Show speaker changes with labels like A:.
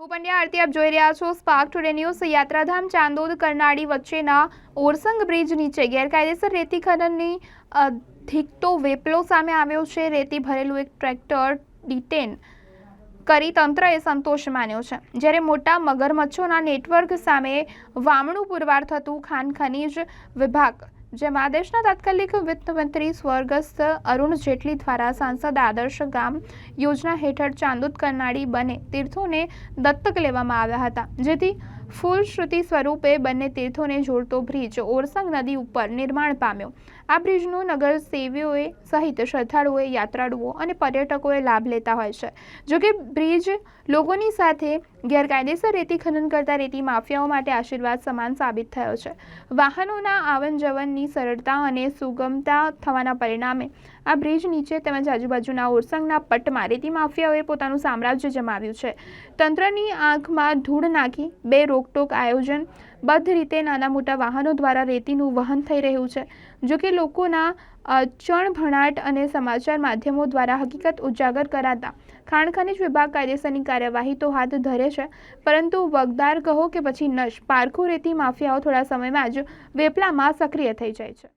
A: હું પંડ્યા આરતી આપ જોઈ રહ્યા છો સ્પાર્ક ટુડે ન્યૂઝ યાત્રાધામ ચાંદોદ કરનાળી વચ્ચેના ઓરસંગ બ્રિજ નીચે ગેરકાયદેસર રેતી ખનનની અધિકતો વેપલો સામે આવ્યો છે. રેતી ભરેલું એક ટ્રેક્ટર ડિટેન કરી તંત્રએ સંતોષ માન્યો છે. જ્યારે મોટા મગરમચ્છોના નેટવર્ક સામે વામણું પુરવાર થતું ખાન ખનીજ વિભાગ જેમાં દેશના તાત્કાલિક વિત્તમંત્રી સ્વર્ગસ્થ અરુણ જેટલી દ્વારા સાંસદ આદર્શ ગામ યોજના હેઠળ ચાંદોદ કરનાળી બને તીર્થોને દત્તક લેવામાં આવ્યા હતા, જેથી ફૂલશ્રુતિ સ્વરૂપે બંને તીર્થોને જોડતો બ્રિજ ઓરસંગ નદી ઉપર નિર્માણ પામ્યો. આ બ્રિજનું નગરસેવીઓએ સહિત શ્રદ્ધાળુઓએ યાત્રાળુઓ અને પર્યટકોએ લાભ લેતા હોય છે. જોકે બ્રિજ લોકોની સાથે ગેરકાયદેસર રેતી ખનન કરતા રેતી માફિયાઓ માટે આશીર્વાદ સમાન સાબિત થયો છે. વાહનોના આવન જવનની સરળતા અને સુગમતા થવાના પરિણામે આ બ્રિજ નીચે તેમજ આજુબાજુના ઓરસંગના પટમાં રેતી માફિયાઓએ પોતાનું સામ્રાજ્ય જમાવ્યું છે. તંત્રની આંખમાં ધૂળ નાખી બે રોકટોક આયોજન બદ્ધ રીતે નાના મોટા વાહનો દ્વારા રેતીનું વહન થઈ રહ્યું છે. જો કે લોકોના ચણભણાટ અને સમાચાર માધ્યમો દ્વારા હકીકત ઉજાગર કરાતા ખાણ ખનિજ વિભાગ કાયદેસરની કાર્યવાહી તો હાથ ધરે છે, પરંતુ વગદાર કહો કે પછી નશ. પારખું રેતી માફિયાઓ થોડા સમયમાં જ વેપલામાં સક્રિય થઈ જાય છે.